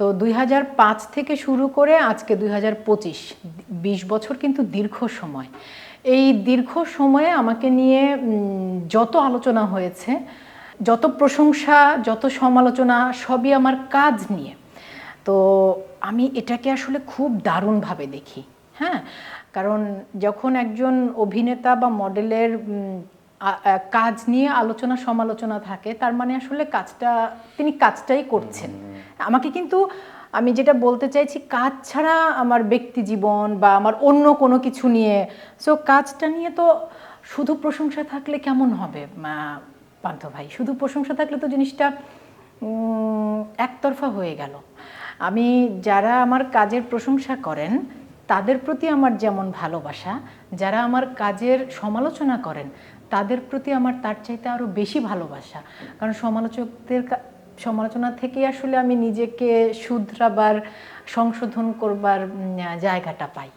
তো দুই হাজার পাঁচ থেকে শুরু করে আজকে দুই হাজার বছর কিন্তু দীর্ঘ সময়। এই দীর্ঘ সময়ে আমাকে নিয়ে যত আলোচনা হয়েছে, যত প্রশংসা, যত সমালোচনা, সবই আমার কাজ নিয়ে। তো আমি এটাকে আসলে খুব দারুণভাবে দেখি হ্যাঁ? কারণ যখন একজন অভিনেতা বা মডেলের কাজ নিয়ে আলোচনা সমালোচনা থাকে, তার মানে আসলে কাজটা, তিনি কাজটাই করছেন। আমাকে কিন্তু আমি যেটা বলতে চাইছি, কাজ ছাড়া আমার ব্যক্তি জীবন বা আমার অন্য কোনো কিছু নিয়ে। সো কাজটা নিয়ে তো শুধু প্রশংসা থাকলে কেমন হবে পান্থ ভাই? শুধু প্রশংসা থাকলে তো জিনিসটা একতরফা হয়ে গেল। আমি যারা আমার কাজের প্রশংসা করেন, তাদের প্রতি আমার যেমন ভালোবাসা, যারা আমার কাজের সমালোচনা করেন, তাদের প্রতি আমার তার চাইতে আরও বেশি ভালোবাসা। কারণ সমালোচকদের সমালোচনা থেকেই আসলে আমি নিজেকে শুধরাবার সংশোধন করবার জায়গাটা পাই।